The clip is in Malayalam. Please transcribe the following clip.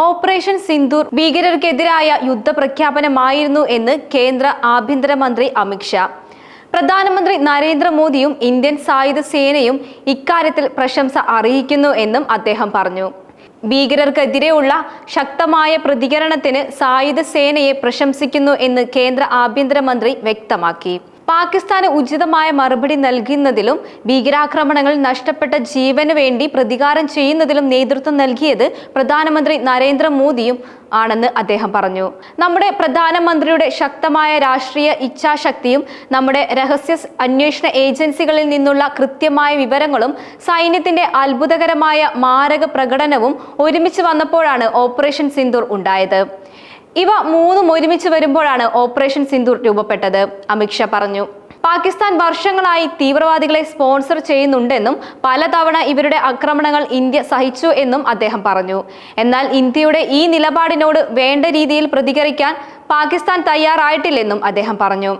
ഓപ്പറേഷൻ സിന്ദൂർ ഭീകരർക്കെതിരായ യുദ്ധപ്രഖ്യാപനമായിരുന്നു എന്ന് കേന്ദ്ര ആഭ്യന്തരമന്ത്രി അമിത്ഷാ പ്രധാനമന്ത്രി നരേന്ദ്രമോദിയും ഇന്ത്യൻ സായുധ സേനയും ഇക്കാര്യത്തിൽ പ്രശംസ അറിയിക്കുന്നു എന്നും അദ്ദേഹം പറഞ്ഞു. ഭീകരർക്കെതിരെയുള്ള ശക്തമായ പ്രതികരണത്തിന് സായുധ സേനയെ പ്രശംസിക്കുന്നു എന്ന് കേന്ദ്ര ആഭ്യന്തരമന്ത്രി വ്യക്തമാക്കി. പാകിസ്ഥാന് ഉചിതമായ മറുപടി നൽകുന്നതിലും ഭീകരാക്രമണങ്ങൾ നഷ്ടപ്പെട്ട ജീവന് വേണ്ടി പ്രതികാരം ചെയ്യുന്നതിലും നേതൃത്വം നൽകിയത് പ്രധാനമന്ത്രി നരേന്ദ്രമോദിയും ആണെന്ന് അദ്ദേഹം പറഞ്ഞു. നമ്മുടെ പ്രധാനമന്ത്രിയുടെ ശക്തമായ രാഷ്ട്രീയ ഇച്ഛാശക്തിയും നമ്മുടെ രഹസ്യ അന്വേഷണ ഏജൻസികളിൽ നിന്നുള്ള കൃത്യമായ വിവരങ്ങളും സൈന്യത്തിന്റെ അത്ഭുതകരമായ മാരക പ്രകടനവും ഒരുമിച്ച് വന്നപ്പോഴാണ് ഓപ്പറേഷൻ സിന്ദൂർ ഉണ്ടായത്. ഇവ മൂന്നും ഒരുമിച്ച് വരുമ്പോഴാണ് ഓപ്പറേഷൻ സിന്ദൂർ രൂപപ്പെട്ടത്. അമിത്ഷാ പറഞ്ഞു പാകിസ്ഥാൻ വർഷങ്ങളായി തീവ്രവാദികളെ സ്പോൺസർ ചെയ്യുന്നുണ്ടെന്നും പലതവണ ഇവരുടെ ആക്രമണങ്ങൾ ഇന്ത്യ സഹിച്ചു എന്നും അദ്ദേഹം പറഞ്ഞു. എന്നാൽ ഇന്ത്യയുടെ ഈ നിലപാടിനോട് വേണ്ട രീതിയിൽ പ്രതികരിക്കാൻ പാകിസ്ഥാൻ തയ്യാറായിട്ടില്ലെന്നും അദ്ദേഹം പറഞ്ഞു.